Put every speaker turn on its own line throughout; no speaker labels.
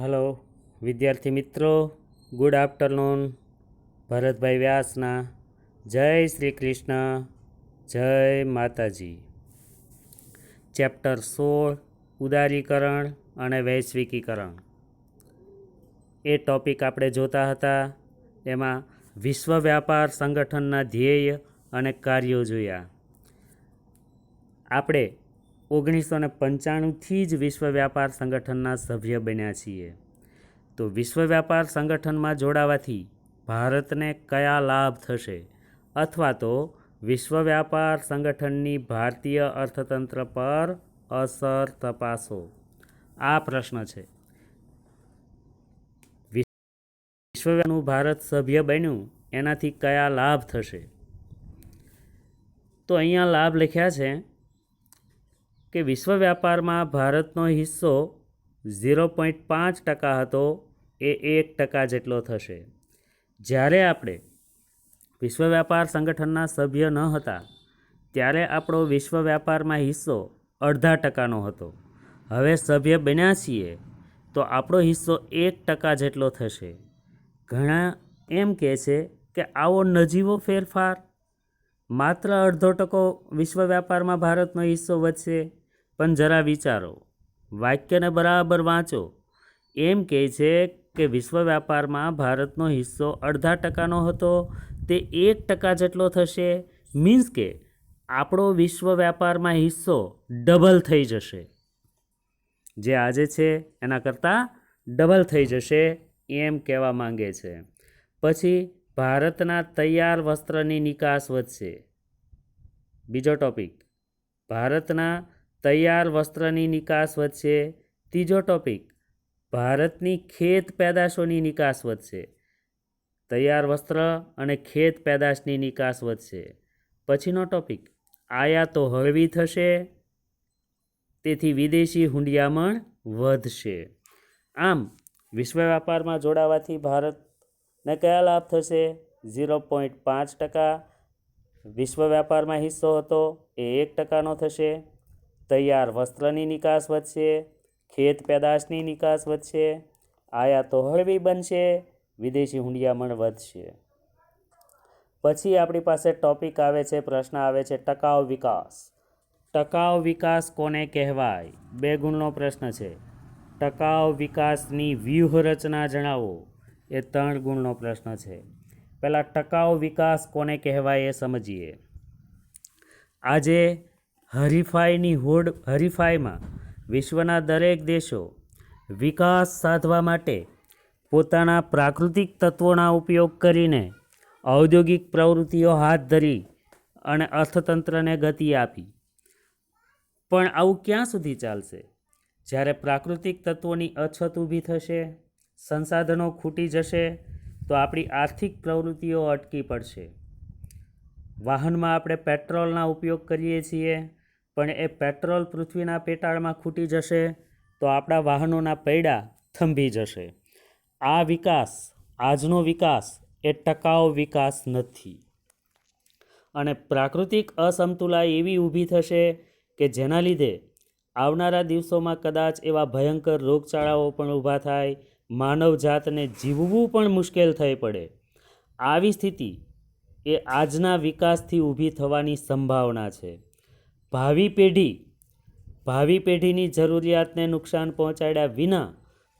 Hello, વિદ્યાર્થી મિત્રો, good afternoon, Bharatbhai વ્યાસના, જય શ્રી કૃષ્ણ, જય માતાજી. ચેપ્ટર સોળ, ઉદારીકરણ અને વૈશ્વિકીકરણ. એ ટોપિક આપણે જોતા હતા, એમાં વિશ્વ વ્યાપાર સંગઠનના ધ્યેય અને કાર્યો જોયા. આપણે ઓગણીસો ને પંચાણુંથી જ વિશ્વ વ્યાપાર સંગઠનના સભ્ય બન્યા છીએ. તો વિશ્વ વ્યાપાર સંગઠનમાં જોડાવાથી ભારતને કયા લાભ થશે? અથવા તો વિશ્વ વ્યાપાર સંગઠનની ભારતીય અર્થતંત્ર પર અસર તપાસો? આ પ્રશ્ન છે. વિશ્વનું ભારત સભ્ય બન્યું, એનાથી કયા લાભ થશે? તો અહીંયા લાભ લખ્યા છે. કે વિશ્વ વ્યાપારમાં ભારતનો હિસ્સો ઝીરો પોઈન્ટ પાંચ ટકા હતો એ એક ટકા જેટલો થશે. જ્યારે આપણે વિશ્વ વ્યાપાર સંગઠનના સભ્ય ન હતા, ત્યારે આપણો વિશ્વ વ્યાપારમાં હિસ્સો અડધા ટકાનો હતો. હવે સભ્ય બન્યા છીએ, તો આપણો હિસ્સો એક ટકા જેટલો થશે. ઘણા એમ કહે છે કે આવો નજીવો ફેરફાર માત્ર અડધો ટકો વિશ્વ વ્યાપારમાં ભારતનો હિસ્સો વધશે. પણ જરા વિચારો. વાક્યને બરાબર વાંચો. એમ કહે છે કે વિશ્વ વ્યાપારમાં ભારતનો હિસ્સો અડધા ટકાનો હતો, તે એક ટકા જેટલો થશે. મીન્સ કે આપણો વિશ્વ વ્યાપારમાં હિસ્સો ડબલ થઈ જશે. જે આજે છે, એના કરતાં ડબલ થઈ જશે એમ કહેવા માંગે છે. પછી ભારતના તૈયાર વસ્ત્રની નિકાસ વધશે. બીજો ટોપિક. ભારતના તૈયાર વસ્ત્રની નિકાસ વધશે. ત્રીજો ટોપિક. ભારતની ખેત પેદાશોની નિકાસ વધશે. તૈયાર વસ્ત્ર અને ખેત પેદાશની નિકાસ વધશે. પછીનો ટોપિક. આયાતો હળવી થશે, તેથી વિદેશી હુંડિયામણ વધશે. આમ, વિશ્વ વ્યાપારમાં જોડાવાથી ભારતને કયા લાભ થશે. ઝીરો પોઈન્ટ પાંચ ટકા. વિશ્વ વ્યાપારમાં હિસ્સો હતો. એ એક ટકાનો થશે. તૈયાર વસ્ત્રની નિકાસ વધશે. ખેત પેદાશની નિકાસ વધશે. આયાતો હળવી બનશે. વિદેશી હુંડિયામણ વધશે. પછી આપણી પાસે ટોપિક આવે છે, પ્રશ્ન આવે છે, ટકાઉ વિકાસ. ટકાઉ વિકાસ કોને કહેવાય? બે ગુણનો પ્રશ્ન છે. ટકાઉ વિકાસની વ્યૂહરચના જણાવો. એ ત્રણ ગુણનો પ્રશ્ન છે. પહેલાં ટકાઉ વિકાસ કોને કહેવાય એ સમજીએ. આજે હરીફાઈની હોડ, હરીફાઈમાં વિશ્વના દરેક દેશો વિકાસ સાધવા માટે પોતાના પ્રાકૃતિક તત્વોના ઉપયોગ કરીને ઔદ્યોગિક પ્રવૃત્તિઓ હાથ ધરી અને અર્થતંત્રને ગતિ આપી. પણ આવું ક્યાં સુધી ચાલશે? જ્યારે પ્રાકૃતિક તત્વોની અછત ઊભી થશે? સંસાધનો ખૂટી જશે તો આપણી આર્થિક પ્રવૃત્તિઓ અટકી પડશે. વાહનમાં આપણે પેટ્રોલના ઉપયોગ કરીએ છીએ, પણ એ પેટ્રોલ પૃથ્વીના પેટાળમાં ખૂટી જશે તો આપણા વાહનોના પૈડા થંભી જશે. આ વિકાસ, આજનો વિકાસ, એ ટકાઉ વિકાસ નથી. અને પ્રાકૃતિક અસમતુલા એવી ઊભી થશે કે જેના લીધે આવનારા દિવસોમાં કદાચ એવા ભયંકર રોગચાળાઓ પણ ઊભા થાય માનવજાતને જીવવું પણ મુશ્કેલ થઈ પડે. આવી સ્થિતિ એ આજના વિકાસથી ઊભી થવાની સંભાવના છે. ભાવિ પેઢી, ભાવિ પેઢીની જરૂરિયાતને નુકસાન પહોંચાડ્યા વિના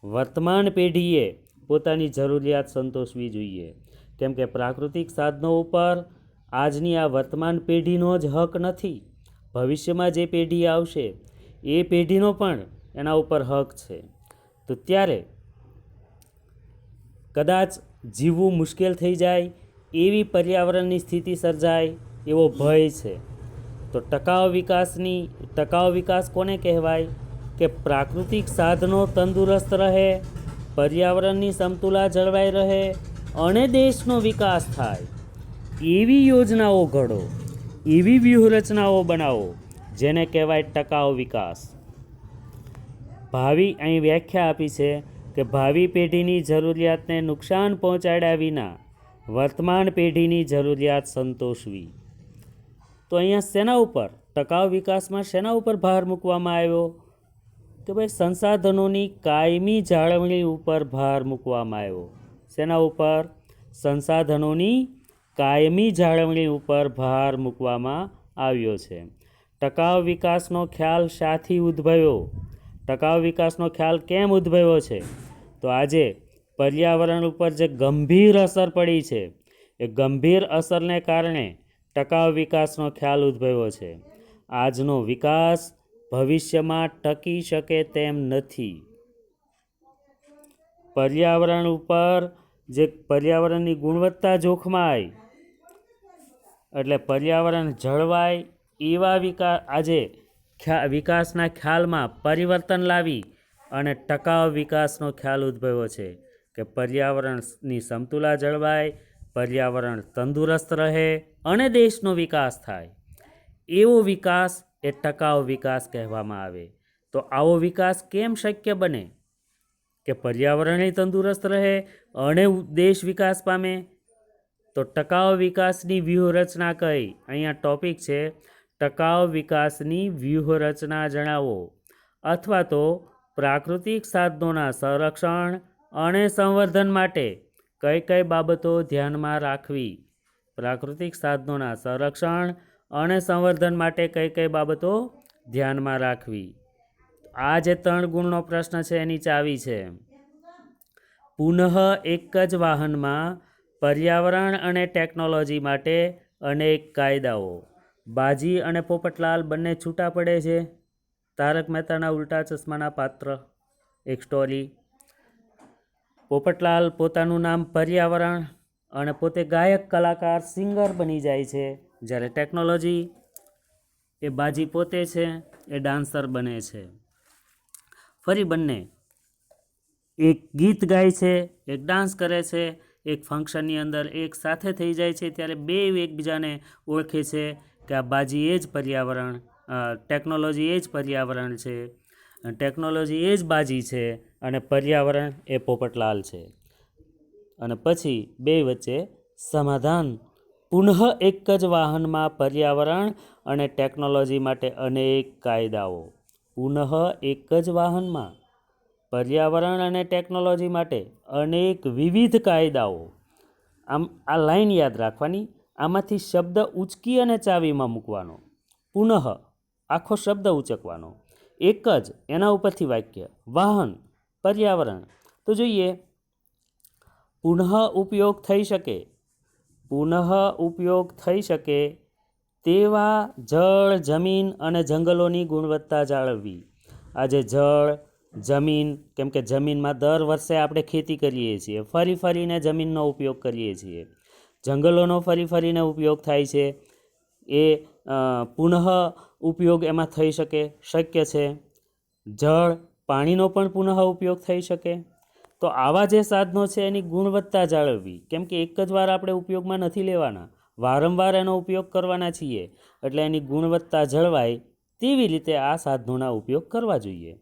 વર્તમાન પેઢીએ પોતાની જરૂરિયાત સંતોષવી જોઈએ. કેમ કે પ્રાકૃતિક સાધનો ઉપર આજની આ વર્તમાન પેઢીનો જ હક નથી. ભવિષ્યમાં જે પેઢી આવશે, એ પેઢીનો પણ એના ઉપર હક છે. તો ત્યારે કદાચ જીવવું મુશ્કેલ થઈ જાય, એવી પર્યાવરણની સ્થિતિ સર્જાય એવો ભય છે. તો ટકાઉ વિકાસની, ટકાઉ વિકાસ કોને કહેવાય? કે પ્રાકૃતિક સાધનો તંદુરસ્ત રહે, પર્યાવરણની સમતુલા જળવાઈ રહે, અને દેશનો વિકાસ થાય. એવી યોજનાઓ ઘડો, એવી વ્યૂહરચનાઓ બનાવો, જેને કહેવાય ટકાઉ વિકાસ. ભાવિ અહીં વ્યાખ્યા આપી છે કે ભાવિ પેઢીની જરૂરિયાતને નુકસાન પહોંચાડ્યા વિના વર્તમાન પેઢીની જરૂરિયાત સંતોષવી. તો અહીંયા શેના ઉપર, ટકાઉ વિકાસમાં શેના ઉપર ભાર મૂકવામાં આવ્યો? કે ભાઈ સંસાધનોની કાયમી જાળવણી ઉપર ભાર મૂકવામાં આવ્યો? શેના ઉપર? સંસાધનોની કાયમી જાળવણી ઉપર ભાર મૂકવામાં આવ્યો છે. ટકાઉ વિકાસનો ખ્યાલ શાથી ઉદ્ભવ્યો. ટકાઉ વિકાસનો ખ્યાલ કેમ ઉદ્ભવ્યો છે? તો આજે પર્યાવરણ ઉપર જે ગંભીર અસર પડી છે, એ ગંભીર અસરને કારણે ટકાઉ વિકાસનો ખ્યાલ ઉદ્ભવ્યો છે. આજનો વિકાસ ભવિષ્યમાં ટકી શકે તેમ નથી. પર્યાવરણ ઉપર જે પર્યાવરણની ગુણવત્તા જોખમાય, એટલે પર્યાવરણ જળવાય એવા વિકાસ આજે ખ્યા, વિકાસના ખ્યાલમાં પરિવર્તન લાવી અને ટકાઉ વિકાસનો ખ્યાલ ઉદ્ભવ્યો છે કે પર્યાવરણની સમતુલા જળવાય, પર્યાવરણ તંદુરસ્ત રહે અને દેશનો વિકાસ થાય. એવો વિકાસ એ ટકાઉ વિકાસ કહેવામાં આવે. તો આવો વિકાસ કેમ શક્ય બને? કે પર્યાવરણે તંદુરસ્ત રહે અને દેશ વિકાસ પામે? તો ટકાઉ વિકાસની વ્યૂહરચના કઈ? અહીંયા ટોપિક છે ટકાઉ વિકાસની વ્યૂહરચના જણાવો અથવા તો પ્રાકૃતિક સાધનોના સંરક્ષણ અને સંવર્ધન માટે કઈ કઈ બાબતો ધ્યાનમાં રાખવી? પ્રાકૃતિક સાધનોના સંરક્ષણ અને સંવર્ધન માટે કઈ કઈ બાબતો ધ્યાનમાં રાખવી? આ જે ત્રણ ગુણનો પ્રશ્ન છે એની ચાવી છે. પુનઃ એક જ વાહનમાં પર્યાવરણ અને ટેકનોલોજી માટે અનેક કાયદાઓ. બાજી અને પોપટલાલ બંને છૂટા પડે છે. તારક મહેતાના ઉલ્ટા ચશ્માના પાત્ર, એક સ્ટોરી. પોપટલાલ પોતાનું નામ પર્યાવરણ અને પોતે ગાયક, કલાકાર, સિંગર બની જાય છે. જ્યારે ટેકનોલોજી એ બાજી પોતે છે, એ ડાન્સર બને છે. ફરી બંને એક ગીત ગાય છે, એક ડાન્સ કરે છે, એક ફંક્શનની અંદર એક સાથે થઈ જાય છે, ત્યારે બે એકબીજાને ઓળખે છે કે આ બાજી એ જ પર્યાવરણ ટેકનોલોજી એ જ પર્યાવરણ છે, ટેકનોલોજી એ જ બાજી છે અને પર્યાવરણ એ પોપટલાલ છે. અને પછી બે વચ્ચે સમાધાન. પુનઃ એક જ વાહનમાં પર્યાવરણ અને ટેકનોલોજી માટે અનેક કાયદાઓ. પુનઃ એક જ વાહનમાં પર્યાવરણ અને ટેકનોલોજી માટે અનેક વિવિધ કાયદાઓ. આમ આ લાઈન યાદ રાખવાની આમાંથી શબ્દ ઉચકી અને ચાવીમાં મૂકવાનો. પુનઃ આખો શબ્દ ઉચકવાનો. એક જ એના ઉપરથી વાક્ય, વાહન, પર્યાવરણ. તો જોઈએ, પુનઃ ઉપયોગ થઈ શકે. પુનઃ ઉપયોગ થઈ શકે તેવા જળ, જમીન અને જંગલોની ગુણવત્તા જાળવવી. આજે જળ, જમીન, કેમ કે જમીનમાં દર વર્ષે આપણે ખેતી કરીએ છીએ, ફરી ફરીને જમીનનો ઉપયોગ કરીએ છીએ. જંગલોનો ફરી ફરીને ઉપયોગ થાય છે. એ પુનઃ ઉપયોગ એમાં થઈ શકે, શક્ય છે. જળ, પાણીનો પણ પુનઃ ઉપયોગ થઈ શકે. તો આવા જે સાધનો છે એની ગુણવત્તા જાળવવી. કેમ કે એક જ વાર આપણે ઉપયોગમાં નથી લેવાના. વારંવાર એનો ઉપયોગ કરવાના છીએ. એટલે એની ગુણવત્તા જળવાય તેવી રીતે આ સાધનોના ઉપયોગ કરવા જોઈએ.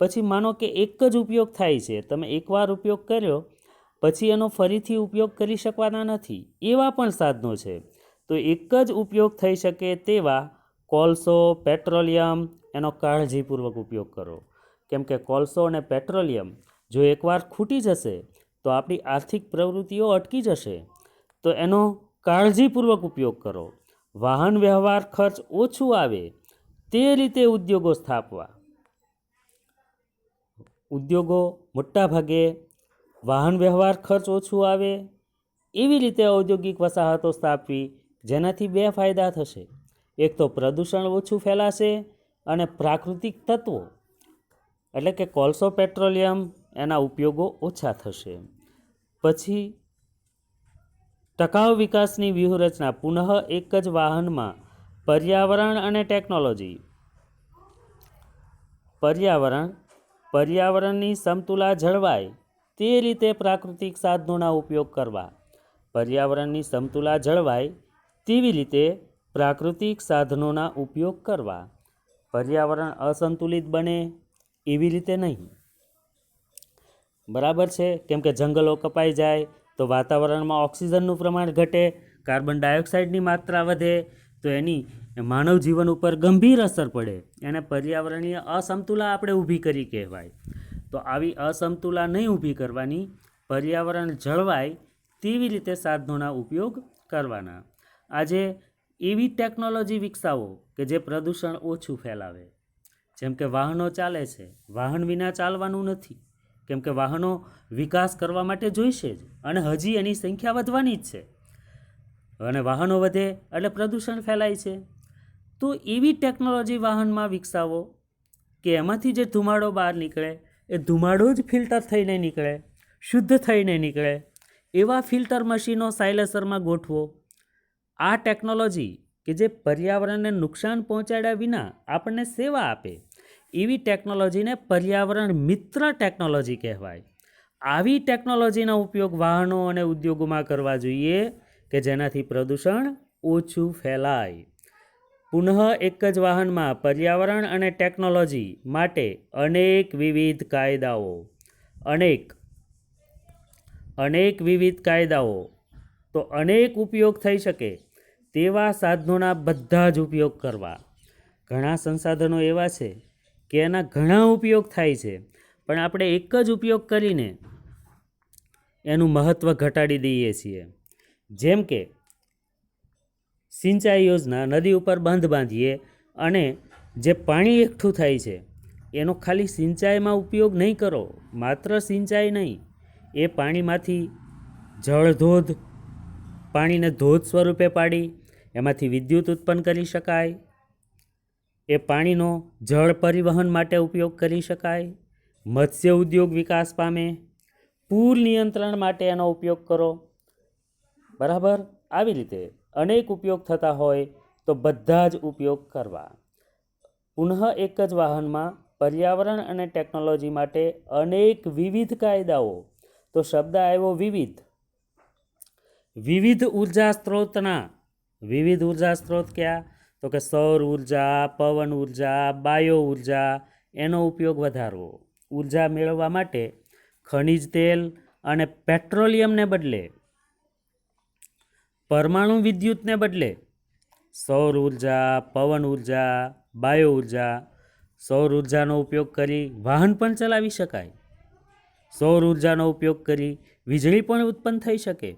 પછી માનો કે એક જ ઉપયોગ થાય છે. તમે એકવાર ઉપયોગ કર્યો પછી એનો ફરીથી ઉપયોગ કરી શકવાના નથી, એવા પણ સાધનો છે. તો એક જ ઉપયોગ થઈ શકે તેવા કોલસો, પેટ્રોલિયમ, એનો કાળજીપૂર્વક ઉપયોગ કરો. કેમ કે કોલસો અને પેટ્રોલિયમ જો એકવાર ખૂટી જશે, તો આપણી આર્થિક પ્રવૃત્તિઓ અટકી જશે. તો એનો કાળજીપૂર્વક ઉપયોગ કરો. વાહન વ્યવહાર ખર્ચ ઓછું આવે, તે રીતે ઉદ્યોગો સ્થાપવા. ઉદ્યોગો મોટાભાગે વાહન વ્યવહાર ખર્ચ ઓછું આવે, એવી રીતે ઔદ્યોગિક વસાહતો સ્થાપવી જેનાથી બે ફાયદા થશે. એક તો પ્રદૂષણ ઓછું ફેલાશે અને પ્રાકૃતિક તત્વો, એટલે કે કોલસો પેટ્રોલિયમ, એના ઉપયોગો ઓછા થશે. પછી, ટકાઉ વિકાસની વ્યૂહરચના પુનઃ એક જ વાહનમાં પર્યાવરણ અને ટેકનોલોજી. પર્યાવરણ, પર્યાવરણની સમતુલા જળવાય તે રીતે પ્રાકૃતિક સાધનોના ઉપયોગ કરવા. પર્યાવરણની સમતુલા જળવાય તેવી રીતે પ્રાકૃતિક સાધનોના ઉપયોગ કરવા. પર્યાવરણ અસંતુલિત બને એવી રીતે નહીં. બરાબર છે? કેમ કે જંગલો કપાઈ જાય તો વાતાવરણમાં ઓક્સિજનનું પ્રમાણ ઘટે, કાર્બન ડાયોક્સાઇડની માત્રા વધે, તો એની માનવ જીવન ઉપર ગંભીર અસર પડે. એને પર્યાવરણીય અસમતુલા આપણે ઊભી કરી કહેવાય. તો આવી અસમતુલા નહીં ઊભી કરવાની, પર્યાવરણ જળવાય તેવી રીતે સાધનોના ઉપયોગ કરવાના. આજે એવી ટેકનોલોજી વિકસાવો કે જે પ્રદૂષણ ઓછું ફેલાવે. જેમ કે વાહનો ચાલે છે, વાહન વિના ચાલવાનું નથી. કેમ કે વાહનો વિકાસ કરવા માટે જોઈશે જ અને હજી એની સંખ્યા વધવાની જ છે. અને વાહનો વધે એટલે પ્રદૂષણ ફેલાય છે. તો એવી ટેકનોલોજી વાહનમાં વિકસાવો કે એમાંથી જે ધુમાડો બહાર નીકળે એ ધુમાડો જ ફિલ્ટર થઈને નીકળે, શુદ્ધ થઈને નીકળે. એવા ફિલ્ટર મશીનો સાયલેસરમાં ગોઠવો. આ ટેકનોલોજી કે જે પર્યાવરણને નુકસાન પહોંચાડ્યા વિના આપણને સેવા આપે, એવી ટેકનોલોજીને પર્યાવરણ મિત્ર ટેકનોલોજી કહેવાય. આવી ટેકનોલોજીનો ઉપયોગ વાહનો અને ઉદ્યોગોમાં કરવા જોઈએ કે જેનાથી પ્રદૂષણ ઓછું ફેલાય. પુનઃ એક જ વાહનમાં પર્યાવરણ અને ટેકનોલોજી માટે અનેક વિવિધ કાયદાઓ. અનેક. અનેક વિવિધ કાયદાઓ. તો અનેક ઉપયોગ થઈ શકે તેવા સાધનોના બધા જ ઉપયોગ કરવા. ઘણા સંસાધનો એવા છે કે એના ઘણા ઉપયોગ થાય છે, પણ આપણે એક જ ઉપયોગ કરીને એનું મહત્ત્વ ઘટાડી દઈએ છીએ. જેમ કે સિંચાઈ યોજના નદી ઉપર બંધ બાંધીએ અને જે પાણી એકઠું થાય છે, એનો ખાલી સિંચાઈમાં ઉપયોગ નહીં કરો, માત્ર સિંચાઈ નહીં. એ પાણીમાંથી જળધોધ, પાણીને ધોધ સ્વરૂપે પાડી, એમાંથી વિદ્યુત ઉત્પન્ન કરી શકાય. એ પાણીનો જળ પરિવહન માટે ઉપયોગ કરી શકાય. મત્સ્ય ઉદ્યોગ વિકાસ પામે. પૂર નિયંત્રણ માટે એનો ઉપયોગ કરો. બરાબર? આવી રીતે અનેક ઉપયોગ થતા હોય તો બધા જ ઉપયોગ કરવા. પુનઃ એક જ વાહનમાં પર્યાવરણ અને ટેકનોલોજી માટે અનેક વિવિધ કાયદાઓ. તો શબ્દ આવ્યો વિવિધ. વિવિધ ઊર્જા સ્ત્રોતના. વિવિધ ઊર્જા સ્ત્રોત કયા? તો કે સૌર ઊર્જા, પવન ઊર્જા, બાયો ઊર્જા, એનો ઉપયોગ વધારવો. ઊર્જા મેળવવા માટે ખનિજ તેલ અને પેટ્રોલિયમને બદલે પરમાણુ વિદ્યુતને બદલે સૌર ઊર્જા, પવન ઊર્જા, બાયો ઊર્જા, સૌર ઉર્જાનો ઉપયોગ કરી વાહન પણ ચલાવી શકાય. સૌર ઉર્જાનો ઉપયોગ કરી વીજળી પણ ઉત્પન્ન થઈ શકે.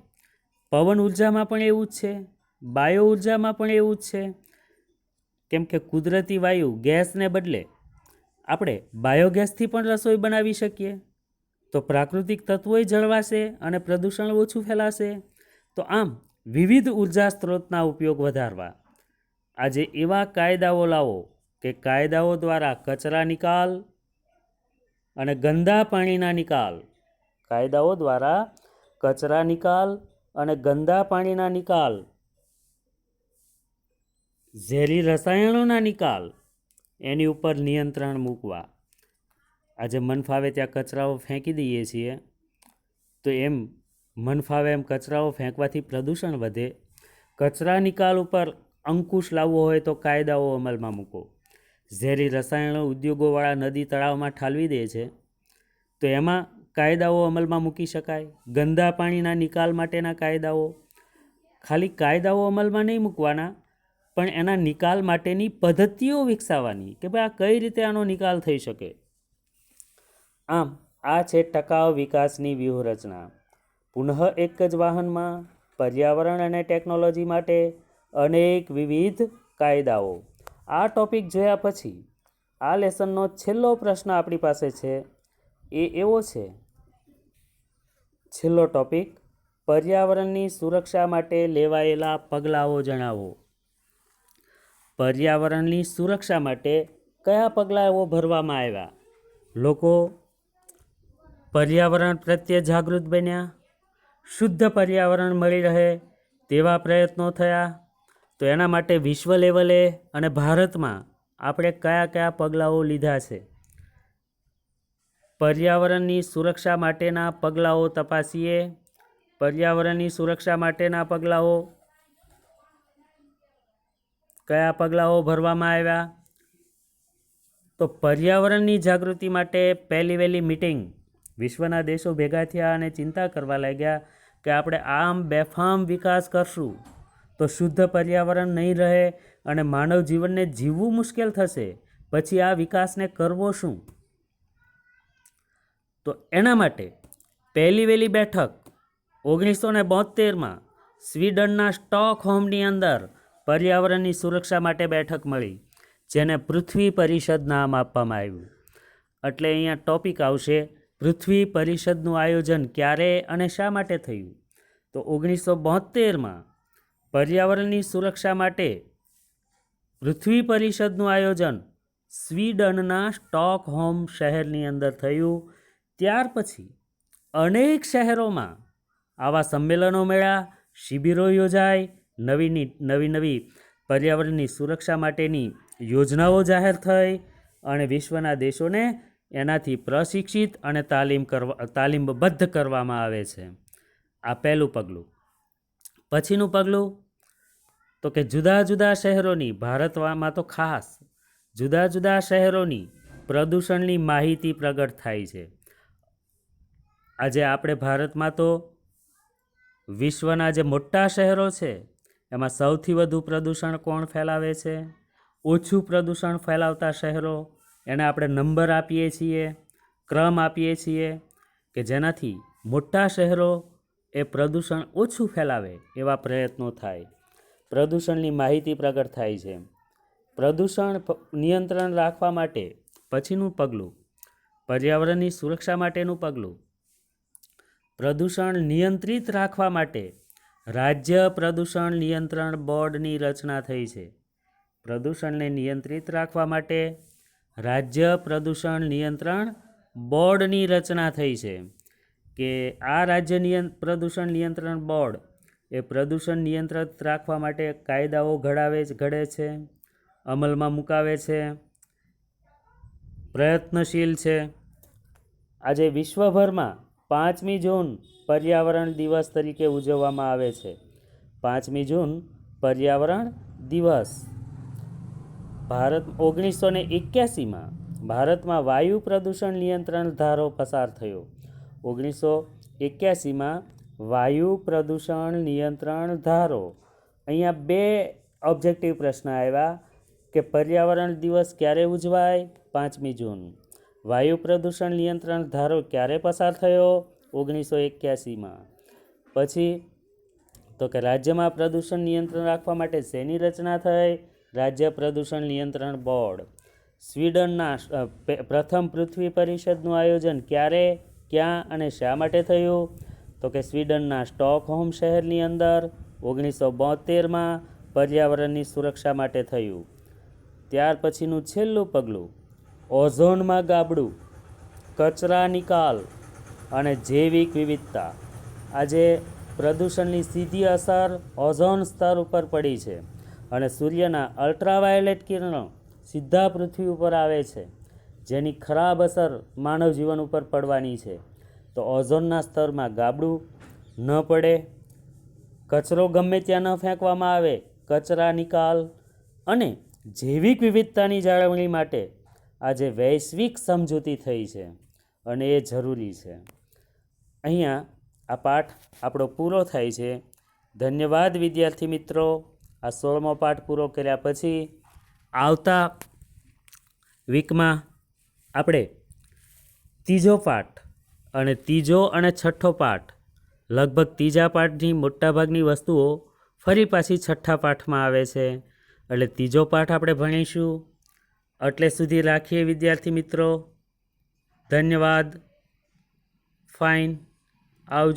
પવન ઉર્જામાં પણ એવું જ છે, બાયો ઉર્જામાં પણ એવું જ છે. કેમ કે કુદરતી વાયુ ગેસને બદલે આપણે બાયોગેસથી પણ રસોઈ બનાવી શકીએ. તો પ્રાકૃતિક તત્વોય જળવાશે અને પ્રદૂષણ ઓછું ફેલાશે. તો આમ વિવિધ ઊર્જા સ્ત્રોતના ઉપયોગ વધારવા. આજે એવા કાયદાઓ લાવો કે કાયદાઓ દ્વારા કચરા નિકાલ અને ગંદા પાણીના નિકાલ, કાયદાઓ દ્વારા કચરા નિકાલ અને ગંદા પાણીના નિકાલ, ઝેરી રસાયણોના નિકાલ, એની ઉપર નિયંત્રણ મૂકવા. આજે મન ફાવે ત્યાં કચરાઓ ફેંકી દઈએ છીએ. તો એમ મન ફાવે એમ કચરાઓ ફેંકવાથી પ્રદૂષણ વધે. કચરા નિકાલ ઉપર અંકુશ લાવવો હોય તો કાયદાઓ અમલમાં મૂકો. ઝેરી રસાયણો ઉદ્યોગોવાળા નદી તળાવમાં ઠાલવી દે છે. તો એમાં કાયદાઓ અમલમાં મૂકી શકાય? ગંદા પાણીના નિકાલ માટેના કાયદાઓ? ખાલી કાયદાઓ અમલમાં નહીં મૂકવાના, પણ એના નિકાલ માટેની પદ્ધતિઓ વિકસાવવાની કે ભાઈ આ કઈ રીતે આનો નિકાલ થઈ શકે? આમ, આ છે ટકાઉ વિકાસની વ્યૂહરચના. પુનઃ એક જ વાહનમાં, પર્યાવરણ અને ટેકનોલોજી માટે અનેક વિવિધ કાયદાઓ. આ ટોપિક જોયા પછી, આ લેસનનો છેલ્લો પ્રશ્ન આપણી પાસે છે. એ એવો છે. છેલ્લો ટોપિક, પર્યાવરણની સુરક્ષા માટે લેવાયેલા પગલાઓ જણાવો. પર્યાવરણની સુરક્ષા માટે કયા પગલાઓ ભરવામાં આવ્યા? લોકો, પર્યાવરણ પ્રત્યે જાગૃત બન્યા? શુદ્ધ પર્યાવરણ મળી રહે તેવા પ્રયત્નો થયા. તો એના માટે વિશ્વ લેવલે અને ભારતમાં આપણે કયા કયા પગલાઓ લીધા છે? પર્યાવરણની સુરક્ષા માટેના પગલાઓ તપાસીએ. પર્યાવરણની સુરક્ષા માટેના પગલાઓ. કયા પગલાઓ ભરવામાં આવ્યા? તો પર્યાવરણની જાગૃતિ માટે પહેલી વહેલી મિટિંગ વિશ્વના દેશો ભેગા થયા અને ચિંતા કરવા લાગ્યા કે આપણે આમ બેફામ વિકાસ કરશું. તો શુદ્ધ પર્યાવરણ નહીં રહે અને માનવ જીવનને જીવવું મુશ્કેલ થશે. પછી આ વિકાસને કરવો શું? તો એના માટે પહેલી વહેલી બેઠક ઓગણીસો ને બોતેરમાં સ્વીડનના સ્ટોકહોમની અંદર પર્યાવરણની સુરક્ષા માટે બેઠક મળી, જેને પૃથ્વી પરિષદ નામ આપવામાં આવ્યું. એટલે અહીંયા ટોપિક આવશે પૃથ્વી પરિષદનું આયોજન ક્યારે અને શા માટે થયું? તો ઓગણીસો બોતેરમાં પર્યાવરણની સુરક્ષા માટે પૃથ્વી પરિષદનું આયોજન સ્વીડનના સ્ટોકહોમ શહેરની અંદર થયું. ત્યાર પછી અનેક શહેરોમાં આવા સંમેલનો મળ્યા શિબિરો યોજાય, નવીની નવી નવી પર્યાવરણની સુરક્ષા માટેની યોજનાઓ જાહેર થઈ અને વિશ્વના દેશોને એનાથી પ્રશિક્ષિત અને તાલીમ કરવા, તાલીમબદ્ધ કરવામાં આવે છે. આ પહેલું પગલું. પછીનું પગલું તો કે જુદા જુદા શહેરોની, ભારતમાં તો ખાસ, જુદા જુદા શહેરોની પ્રદૂષણની માહિતી પ્રગટ થાય છે. આજે આપણે ભારતમાં તો વિશ્વના જે મોટા શહેરો છે, એમાં સૌથી વધુ પ્રદૂષણ કોણ ફેલાવે છે? ઓછું પ્રદૂષણ ફેલાવતા શહેરો એને આપણે નંબર આપીએ છીએ, ક્રમ આપીએ છીએ કે જેનાથી મોટા શહેરો એ પ્રદૂષણ ઓછું ફેલાવે એવા પ્રયત્નો થાય. પ્રદૂષણની માહિતી પ્રગટ થાય છે. પ્રદૂષણ નિયંત્રણ રાખવા માટે પછીનું પગલું, પર્યાવરણની સુરક્ષા માટેનું પગલું. પ્રદૂષણ નિયંત્રિત રાખવા માટે રાજ્ય પ્રદૂષણ નિયંત્રણ બોર્ડની રચના થઈ છે. પ્રદૂષણને નિયંત્રિત રાખવા માટે રાજ્ય પ્રદૂષણ નિયંત્રણ બોર્ડની રચના થઈ છે કે આ રાજ્ય નિયં, પ્રદૂષણ નિયંત્રણ બોર્ડ એ પ્રદૂષણ નિયંત્રિત રાખવા માટે કાયદાઓ ઘડાવે ઘડે છે, અમલમાં મુકાવે છે, પ્રયત્નશીલ છે. આજે વિશ્વભરમાં પાંચમી જૂન પર્યાવરણ દિવસ તરીકે ઉજવવામાં આવે છે. પાંચમી જૂન પર્યાવરણ દિવસ. ભારત ઓગણીસો ને એક્યાસીમાં ભારતમાં વાયુ પ્રદૂષણ નિયંત્રણ ધારો પસાર થયો. ઓગણીસો એક્યાસીમાં વાયુ પ્રદૂષણ નિયંત્રણ ધારો. અહીંયા બે ઓબ્જેક્ટિવ પ્રશ્ન આવ્યા કે પર્યાવરણ દિવસ ક્યારે ઉજવાય? પાંચમી જૂન. વાયુ પ્રદૂષણ નિયંત્રણ ધારો ક્યારે પસાર થયો? ઓગણીસો એક્યાસીમાં. પછી તો કે રાજ્યમાં પ્રદૂષણ નિયંત્રણ રાખવા માટે શેની રચના થઈ? રાજ્ય પ્રદૂષણ નિયંત્રણ બોર્ડ. સ્વીડનના પ્રથમ પૃથ્વી પરિષદનું આયોજન ક્યારે, ક્યાં અને શા માટે થયું? તો કે સ્વીડનના સ્ટોકહોમ શહેરની અંદર ઓગણીસો બોતેરમાં પર્યાવરણની સુરક્ષા માટે થયું. ત્યાર પછીનું છેલ્લું પગલું, ઓઝોનમાં ગાબડું, કચરા નિકાલ અને જૈવિક વિવિધતા. આજે પ્રદૂષણની સીધી અસર ઓઝોન સ્તર ઉપર પડી છે. અને સૂર્યના અલ્ટ્રાવાયોલેટ કિરણો સીધા પૃથ્વી ઉપર આવે છે, જેની ખરાબ અસર માનવ જીવન ઉપર પડવાની છે. તો ઓઝોનના સ્તરમાં ગાબડું ન પડે, કચરો ગમે ત્યાં ન ફેંકવામાં આવે, કચરા નિકાલ અને જૈવિક વિવિધતાની જાળવણી માટે આજે વૈશ્વિક સમજૂતી થઈ છે અને એ જરૂરી છે. અહીંયા આ પાઠ આપણો પૂરો થાય છે. ધન્યવાદ વિદ્યાર્થી મિત્રો. આ સોળમો પાઠ પૂરો કર્યા પછી આવતા વીકમાં આપણે ત્રીજો પાઠ અને ત્રીજો અને છઠ્ઠો પાઠ, લગભગ ત્રીજા પાઠની મોટાભાગની વસ્તુઓ ફરી પાછી છઠ્ઠા પાઠમાં આવે છે. એટલે ત્રીજો પાઠ આપણે ભણીશું. એટલે સુધી રાખીએ વિદ્યાર્થી મિત્રો. ધન્યવાદ. ફાઇન. આવજો.